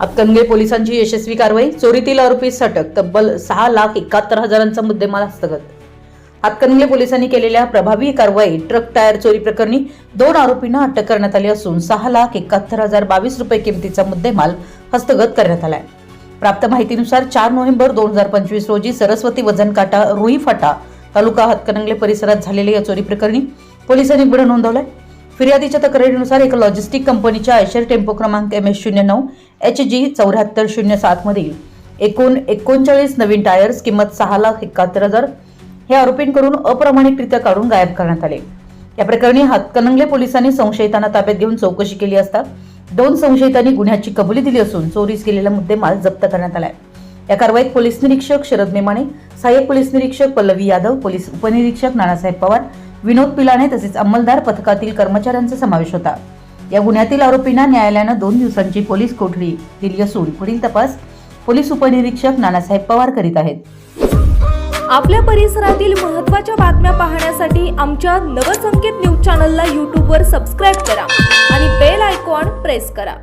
हातकणंगले पोलिसांची यशस्वी कारवाई चोरीतील आरोपीस अटक तब्बल सहा लाख एकाहत्तर हजारांचा मुद्देमाल हस्तगत. हातकणंगले पोलिसांनी केलेल्या प्रभावी कारवाई ट्रक टायर चोरी प्रकरणी दोन आरोपींना अटक करण्यात आली असून सहा लाख एकाहत्तर हजार बावीस रुपये किमतीचा मुद्देमाल हस्तगत करण्यात आलाय. प्राप्त माहितीनुसार चार नोव्हेंबर दोन हजार पंचवीस रोजी सरस्वती वजन काटा रुई फाटा तालुका हातकणंगले परिसरात झालेल्या या चोरी प्रकरणी पोलिसांनी गुन्हा नोंदवलाय. फिर्यादीच्या तक्रारीनुसार एका लॉजिस्टिक कंपनीच्या आयशर टेम्पो क्रमांक एम एस शून्य नऊ एच जी चौऱ्याहत्तर शून्य सातमधील एकूण एकोणचाळीस नवीन टायर्स किंमत सहा लाख एकाहत्तर हजार हे आरोपींकडून अप्रमाणिकरित्या काढून गायब करण्यात आले. या प्रकरणी हातकणंगले पोलिसांनी संशयितांना ताब्यात घेऊन चौकशी केली असता दोन संशयितांनी गुन्ह्याची कबुली दिली असून चोरीस गेलेला मुद्देमाल जप्त करण्यात आलाय. या कारवाईत पोलीस निरीक्षक शरद मेमाने सहाय्यक पोलीस निरीक्षक पल्लवी यादव पोलीस उपनिरीक्षक नानासाहेब पवार विनोद पिलाने तसेच अंमलदार पथकातील कर्मचाऱ्यांचा समावेश होता. या गुन्ह्यातील आरोपींना न्यायालयानं दोन दिवसांची पोलीस कोठडी दिली असून पुढील तपास पोलीस उपनिरीक्षक नानासाहेब पवार करीत आहेत. आपल्या परिसरातील महत्त्वाच्या बातम्या पाहण्यासाठी आमच्या नवसंकेत न्यूज चॅनलला यूट्यूबवर सबस्क्राईब करा आणि बेल आयकॉन प्रेस करा.